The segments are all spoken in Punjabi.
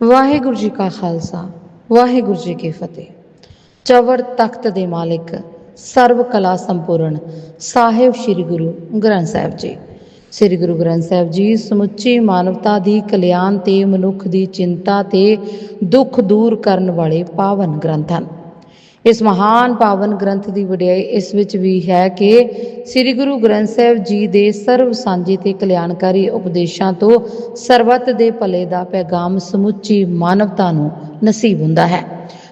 ਵਾਹਿਗੁਰੂ ਜੀ ਕਾ ਖਾਲਸਾ, ਵਾਹਿਗੁਰੂ ਜੀ ਕੀ ਫਤਿਹ। ਚਵਰ ਤਖਤ ਦੇ ਮਾਲਕ, ਸਰਵ ਕਲਾ ਸੰਪੂਰਨ ਸਾਹਿਬ ਸ੍ਰੀ ਗੁਰੂ ਗ੍ਰੰਥ ਸਾਹਿਬ ਜੀ। ਸ੍ਰੀ ਗੁਰੂ ਗ੍ਰੰਥ ਸਾਹਿਬ ਜੀ, ਸਮੁੱਚੀ ਮਾਨਵਤਾ ਦੀ ਕਲਿਆਣ ਤੇ ਮਨੁੱਖ ਦੀ ਚਿੰਤਾ ਤੇ ਦੁੱਖ ਦੂਰ ਕਰਨ ਵਾਲੇ ਪਾਵਨ ਗ੍ਰੰਥ ਹਨ। ਇਸ ਮਹਾਨ ਪਾਵਨ ਗ੍ਰੰਥ ਦੀ ਵਡਿਆਈ ਇਸ ਵਿੱਚ ਵੀ ਹੈ ਕਿ ਸ੍ਰੀ ਗੁਰੂ ਗ੍ਰੰਥ ਸਾਹਿਬ ਜੀ ਦੇ ਸਰਵ ਸਾਂਝੇ ਤੇ ਕਲਿਆਣਕਾਰੀ ਉਪਦੇਸ਼ਾਂ ਤੋਂ ਸਰਬੱਤ ਦੇ ਭਲੇ ਦਾ ਪੈਗਾਮ ਸਮੁੱਚੀ ਮਾਨਵਤਾ ਨੂੰ ਨਸੀਬ ਹੁੰਦਾ ਹੈ।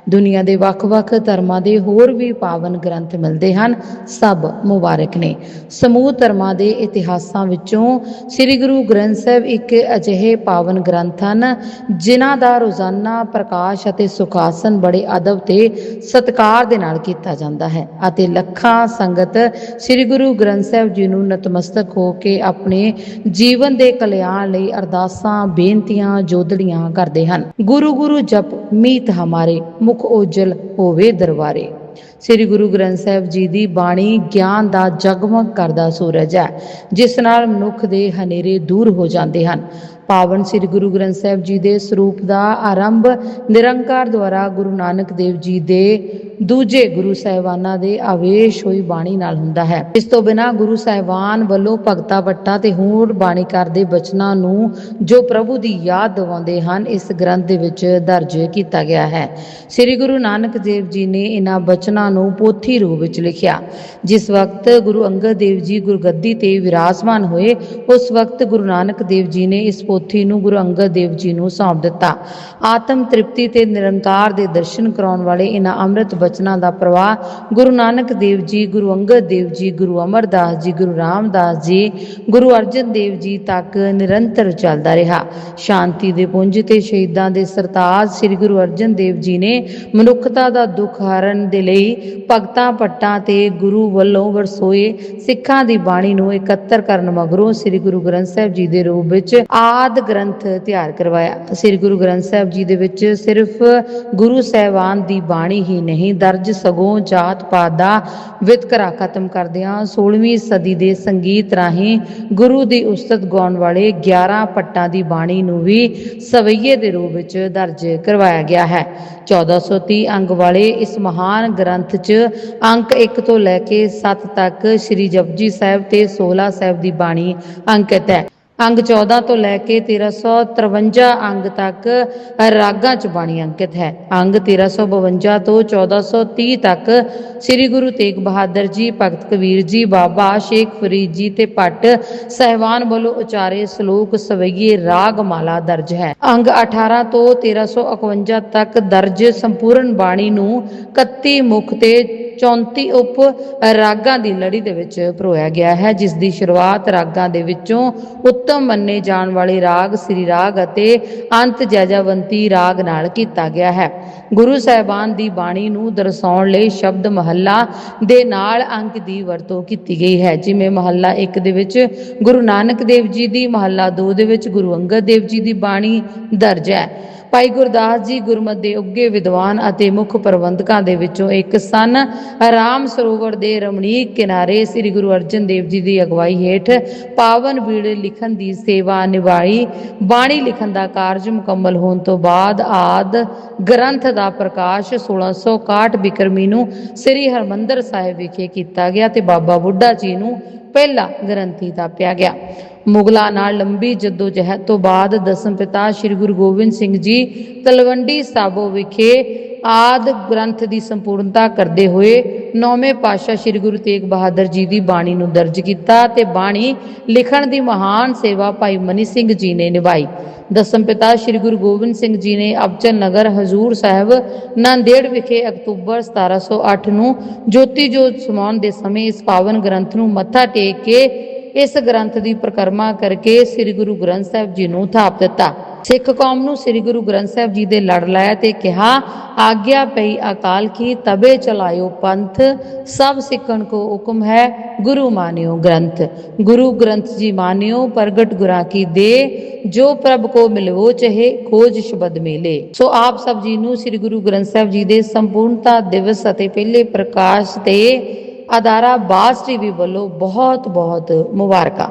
ਦੁਨੀਆ ਦੇ ਵੱਖ-ਵੱਖ ਧਰਮਾਂ ਦੇ ਹੋਰ ਵੀ ਪਾਵਨ ਗ੍ਰੰਥ ਮਿਲਦੇ ਹਨ, ਸਭ ਮੁਬਾਰਕ ਨੇ। ਸਮੂਹ ਧਰਮਾਂ ਦੇ ਇਤਿਹਾਸਾਂ ਵਿੱਚੋਂ ਸ੍ਰੀ ਗੁਰੂ ਗ੍ਰੰਥ ਸਾਹਿਬ ਇੱਕ ਅਜਿਹੇ ਪਾਵਨ ਗ੍ਰੰਥ ਹਨ, ਜਿਨ੍ਹਾਂ ਦਾ ਰੋਜ਼ਾਨਾ ਪ੍ਰਕਾਸ਼ ਅਤੇ ਸੁਖਾਸਨ ਬੜੇ ਅਦਬ ਤੇ ਸਤਿਕਾਰ ਦੇ ਨਾਲ ਕੀਤਾ ਜਾਂਦਾ ਹੈ ਅਤੇ ਲੱਖਾਂ ਸੰਗਤ ਸ੍ਰੀ ਗੁਰੂ ਗ੍ਰੰਥ ਸਾਹਿਬ ਜੀ ਨੂੰ ਨਤਮਸਤਕ ਹੋ ਕੇ ਆਪਣੇ ਜੀਵਨ ਦੇ ਕਲਿਆਣ ਲਈ ਅਰਦਾਸਾਂ, ਬੇਨਤੀਆਂ ਜੋਦੜੀਆਂ ਕਰਦੇ ਹਨ। ਗੁਰੂ ਗੁਰੂ ਜਪ, ਮੀਤ ਹਮਾਰੇ, ਮੁਖ ਉਜਲ ਹੋਵੇ ਦਰਬਾਰੇ। ਸ੍ਰੀ ਗੁਰੂ ਗ੍ਰੰਥ ਸਾਹਿਬ ਜੀ ਦੀ ਬਾਣੀ ਗਿਆਨ ਦਾ ਜਗਮਗ ਕਰਦਾ ਸੂਰਜ ਹੈ, ਜਿਸ ਨਾਲ ਮਨੁੱਖ ਦੇ ਹਨੇਰੇ ਦੂਰ ਹੋ ਜਾਂਦੇ ਹਨ। ਪਾਵਨ ਸ੍ਰੀ ਗੁਰੂ ਗ੍ਰੰਥ ਸਾਹਿਬ ਜੀ ਦੇ ਸਰੂਪ ਦਾ ਆਰੰਭ ਨਿਰੰਕਾਰ ਦੁਆਰਾ ਗੁਰੂ ਨਾਨਕ ਦੇਵ ਜੀ ਦੇ ਦੂਜੇ ਗੁਰੂ ਸਾਹਿਬਾਨਾਂ ਦੇ ਆਵੇਸ਼ ਹੋਈ ਬਾਣੀ ਨਾਲ ਹੁੰਦਾ ਹੈ। ਇਸ ਤੋਂ ਬਿਨਾ ਗੁਰੂ ਸਾਹਿਬਾਨ ਵੱਲੋਂ ਭਗਤਾ ਵੱਟਾ ਤੇ ਹੋਰ ਬਾਣੀਕਾਰ ਦੇ ਬਚਨਾਂ ਨੂੰ ਜੋ ਪ੍ਰਭੂ ਦੀ ਯਾਦ ਦਿਵਾਉਂਦੇ ਹਨ, ਇਸ ਗ੍ਰੰਥ ਦੇ ਵਿੱਚ ਦਰਜ ਕੀਤਾ ਗਿਆ ਹੈ। ਸ੍ਰੀ ਗੁਰੂ ਨਾਨਕ ਦੇਵ ਜੀ ਨੇ ਇਹਨਾਂ ਬਚਨਾਂ ਨੂੰ ਪੋਥੀ ਰੂਪ ਵਿੱਚ ਲਿਖਿਆ। ਜਿਸ ਵਕਤ ਗੁਰੂ ਅੰਗਦ ਦੇਵ ਜੀ ਗੁਰਗੱਦੀ ਤੇ ਵਿਰਾਜਮਾਨ ਹੋਏ, ਉਸ ਵਕਤ ਗੁਰੂ ਨਾਨਕ ਦੇਵ ਜੀ ਨੇ ਇਸ ਪੋਥੀ ਨੂੰ ਗੁਰੂ ਅੰਗਦ ਦੇਵ ਜੀ ਨੂੰ ਸੌਂਪ ਦਿੱਤਾ। ਆਤਮ ਤ੍ਰਿਪਤੀ ਤੇ ਨਿਰੰਕਾਰ ਦੇ ਦਰਸ਼ਨ ਕਰਾਉਣ ਵਾਲੇ ਇਹਨਾਂ ਅੰਮ੍ਰਿਤ ਬਚਨਾਂ ਦਾ ਪ੍ਰਵਾਹ ਗੁਰੂ ਨਾਨਕ ਦੇਵ ਜੀ, ਗੁਰੂ ਅੰਗਦ ਦੇਵ ਜੀ, ਗੁਰੂ ਅਮਰਦਾਸ ਜੀ, ਗੁਰੂ ਰਾਮਦਾਸ ਜੀ, ਗੁਰੂ ਅਰਜਨ ਦੇਵ ਜੀ ਤੱਕ ਨਿਰੰਤਰ ਚੱਲਦਾ ਰਿਹਾ। ਸ਼ਾਂਤੀ ਦੇ ਪੁੰਜ ਤੇ ਸ਼ਹੀਦਾਂ ਦੇ ਸਰਤਾਜ ਸ੍ਰੀ ਗੁਰੂ ਅਰਜਨ ਦੇਵ ਜੀ ਨੇ ਮਨੁੱਖਤਾ ਦਾ ਦੁੱਖ ਹਰਨ ਦੇ ਲਈ ਭਗਤਾਂ ਪੱਟਾਂ ਤੇ ਗੁਰੂ ਵੱਲੋਂ ਵਰਸੋਏ ਸਿੱਖਾਂ ਦੀ ਬਾਣੀ ਨੂੰ ਇਕੱਤਰ ਕਰਨ ਮਗਰੋਂ ਸ੍ਰੀ ਗੁਰੂ ਗ੍ਰੰਥ ਸਾਹਿਬ ਜੀ ਦੇ ਰੂਪ ਵਿੱਚ ਆਦ ਗ੍ਰੰਥ ਤਿਆਰ ਕਰਵਾਇਆ। ਸ੍ਰੀ ਗੁਰੂ ਗ੍ਰੰਥ ਸਾਹਿਬ ਜੀ ਦੇ ਵਿੱਚ ਸਿਰਫ ਗੁਰੂ ਸਾਹਿਬਾਨ ਦੀ ਬਾਣੀ ਹੀ ਨਹੀਂ, ਦਰਜ ਸਗੋਂ ਜਾਤ ਪਾਤ ਦਾ ਵਿਤਕਰਾ ਖਤਮ ਕਰਦਿਆਂ 16ਵੀਂ ਸਦੀ ਦੇ ਸੰਗੀਤ ਰਾਹੀਂ ਗੁਰੂ ਦੀ ਉਸਤਤ ਗਾਉਣ ਵਾਲੇ 11 ਪੱਟਾਂ ਦੀ ਬਾਣੀ ਨੂੰ ਵੀ ਸਵਈਏ ਦੇ ਰੂਪ ਵਿੱਚ ਦਰਜ ਕਰਵਾਇਆ ਗਿਆ ਹੈ। 1430 ਅੰਗ ਵਾਲੇ ਇਸ ਮਹਾਨ ਗ੍ਰੰਥ 'ਚ ਅੰਕ 1 ਤੋਂ ਲੈ ਕੇ 7 ਤੱਕ ਸ੍ਰੀ ਜਪਜੀ ਸਾਹਿਬ ਤੇ 16 ਸਾਹਿਬ ਦੀ ਬਾਣੀ ਅੰਕਿਤ ਹੈ। ਅੰਗ 14 ਤੋਂ ਲੈ ਕੇ 1353 ਅੰਗ ਤੱਕ ਰਾਗਾਂ ਚ ਬਾਣੀ ਅੰਕਿਤ ਹੈ। ਅੰਗ 1352 ਤੋਂ 1430 ਤੱਕ ਸ੍ਰੀ ਗੁਰੂ ਤੇਗ ਬਹਾਦਰ ਜੀ, ਭਗਤ ਕਬੀਰ ਜੀ, ਬਾਬਾ ਸ਼ੇਖ ਫਰੀਦ ਜੀ ਤੇ ਭੱਟ ਸਹਿਬਾਨ ਵੱਲੋਂ ਉਚਾਰੇ ਸ਼ਲੋਕ ਸਵਈਏ ਰਾਗ ਮਾਲਾ ਦਰਜ ਹੈ। ਅੰਗ 18 ਤੋਂ 1351 ਤੱਕ ਦਰਜ ਸੰਪੂਰਨ ਬਾਣੀ ਨੂੰ 31 ਮੁਖ ਤੇ 34 ਉਪ ਰਾਗਾਂ ਦੀ ਲੜੀ ਦੇ ਵਿੱਚ ਪਰੋਇਆ ਗਿਆ ਹੈ, ਜਿਸ ਦੀ ਸ਼ੁਰੂਆਤ ਰਾਗਾਂ ਦੇ ਵਿੱਚੋਂ ਉੱਤਮ ਮੰਨੇ ਜਾਣ ਵਾਲੇ ਰਾਗ, ਸ੍ਰੀ ਰਾਗ ਅਤੇ ਅੰਤ ਜੈਜਵੰਤੀ ਰਾਗ ਨਾਲ ਕੀਤਾ ਗਿਆ ਹੈ। ਗੁਰੂ ਸਾਹਿਬਾਨ ਦੀ ਬਾਣੀ ਨੂੰ ਦਰਸਾਉਣ ਲਈ ਸ਼ਬਦ ਮਹੱਲਾ ਦੇ ਨਾਲ ਅੰਕ ਦੀ ਵਰਤੋਂ ਕੀਤੀ ਗਈ ਹੈ। ਜਿਵੇਂ ਮਹੱਲਾ 1 ਦੇ ਵਿੱਚ ਗੁਰੂ ਨਾਨਕ ਦੇਵ ਜੀ ਦੀ, ਮਹੱਲਾ 2 ਦੇ ਵਿੱਚ ਗੁਰੂ ਅੰਗਦ ਦੇਵ ਜੀ ਦੀ ਬਾਣੀ ਦਰਜ ਹੈ। ਭਾਈ ਗੁਰਦਾਸ ਜੀ ਗੁਰਮਤ ਦੇ ਉੱਗੇ ਵਿਦਵਾਨ ਅਤੇ ਮੁੱਖ ਪ੍ਰਬੰਧਕਾਂ ਦੇ ਵਿੱਚੋਂ ਇੱਕ ਸਨ। ਆਰਾਮ ਸਰੋਵਰ ਦੇ ਰਮਣੀਕ ਕਿਨਾਰੇ ਸ੍ਰੀ ਗੁਰੂ ਅਰਜਨ ਦੇਵ ਜੀ ਦੀ ਅਗਵਾਈ ਹੇਠ ਪਾਵਨ ਬੀੜੇ ਲਿਖਣ ਦੀ ਸੇਵਾ ਨਿਭਾਈ। ਬਾਣੀ ਲਿਖਣ ਦਾ ਕਾਰਜ ਮੁਕੰਮਲ ਹੋਣ ਤੋਂ ਬਾਅਦ ਆਦ ਗ੍ਰੰਥ ਦਾ ਪ੍ਰਕਾਸ਼ 1661 ਬਿਕਰਮੀ ਨੂੰ ਸ੍ਰੀ ਹਰਮੰਦਰ ਸਾਹਿਬ ਵਿਖੇ ਕੀਤਾ ਗਿਆ ਤੇ ਬਾਬਾ ਬੁੱਢਾ ਜੀ ਨੂੰ ਪਹਿਲਾ ਗ੍ਰੰਥੀ ਤਾਪਿਆ ਗਿਆ। ਮੁਗਲਾਂ ਨਾਲ ਲੰਬੀ ਜਦੋਜਹਿਦ ਤੋਂ ਬਾਅਦ ਦਸਮ ਪਿਤਾ ਸ੍ਰੀ ਗੁਰੂ ਗੋਬਿੰਦ ਸਿੰਘ ਜੀ ਤਲਵੰਡੀ ਸਾਬੋ ਵਿਖੇ ਆਦ ਗ੍ਰੰਥ ਦੀ ਸੰਪੂਰਨਤਾ ਕਰਦੇ ਹੋਏ ਨੌਵੇਂ ਪਾਤਸ਼ਾਹ ਸ੍ਰੀ ਗੁਰੂ ਤੇਗ ਬਹਾਦਰ ਜੀ ਦੀ ਬਾਣੀ ਨੂੰ ਦਰਜ ਕੀਤਾ ਤੇ ਬਾਣੀ ਲਿਖਣ ਦੀ ਮਹਾਨ ਸੇਵਾ ਭਾਈ ਮਨੀ ਸਿੰਘ ਜੀ ਨੇ ਨਿਭਾਈ। ਦਸਮ ਪਿਤਾ ਸ੍ਰੀ ਗੁਰੂ ਗੋਬਿੰਦ ਸਿੰਘ ਜੀ ਨੇ ਅਬਚਲ ਨਗਰ ਹਜ਼ੂਰ ਸਾਹਿਬ, ਨਾਂਦੇੜ ਵਿਖੇ ਅਕਤੂਬਰ 1708 ਨੂੰ ਜੋਤੀ ਜੋਤ ਸਮਾਉਣ ਦੇ ਸਮੇਂ ਇਸ ਪਾਵਨ ਗ੍ਰੰਥ ਨੂੰ ਮੱਥਾ ਟੇਕ ਕੇ ਇਸ ਗ੍ਰੰਥ ਦੀ ਪ੍ਰਕਰਮਾ ਕਰਕੇ ਸ੍ਰੀ ਗੁਰੂ ਗ੍ਰੰਥ ਸਾਹਿਬ ਜੀ ਨੂੰ ਥਾਪ ਦਿੱਤਾ। ਸਿੱਖ ਕੌਮ ਨੂੰ ਸ੍ਰੀ ਗੁਰੂ ਗ੍ਰੰਥ ਸਾਹਿਬ ਜੀ ਦੇ ਲੜ ਲਾਇਆ ਤੇ ਕਿਹਾ, ਆਗਿਆ ਪਈ ਅਕਾਲ ਕੀ ਤਬੇ ਚਲਾਇਓ ਪੰਥ, ਸਭ ਸਿੱਖਣ ਕੋ ਹੁਕਮ ਹੈ, ਗੁਰੂ ਮਾਨਿਓ ਗ੍ਰੰਥ। ਗੁਰੂ ਗ੍ਰੰਥ ਜੀ ਮਾਨਿਓ, ਪ੍ਰਗਟ ਗੁਰਾਂ ਕੀ ਦੇ, ਜੋ ਪ੍ਰਭ ਕੋ ਮਿਲਵੋ ਚਹੇ, ਖੋਜ ਸ਼ਬਦ ਮੇਲੇ। ਸੋ ਆਪ ਸਭ ਜੀ ਨੂੰ ਸ੍ਰੀ ਗੁਰੂ ਗ੍ਰੰਥ ਸਾਹਿਬ ਜੀ ਦੇ ਸੰਪੂਰਨਤਾ ਦਿਵਸ ਅਤੇ ਪਹਿਲੇ ਪ੍ਰਕਾਸ਼ ਤੇ ਅਦਾਰਾ ਬਾਸ ਟੀਵੀ ਵੱਲੋਂ ਬਹੁਤ ਬਹੁਤ ਮੁਬਾਰਕਾਂ।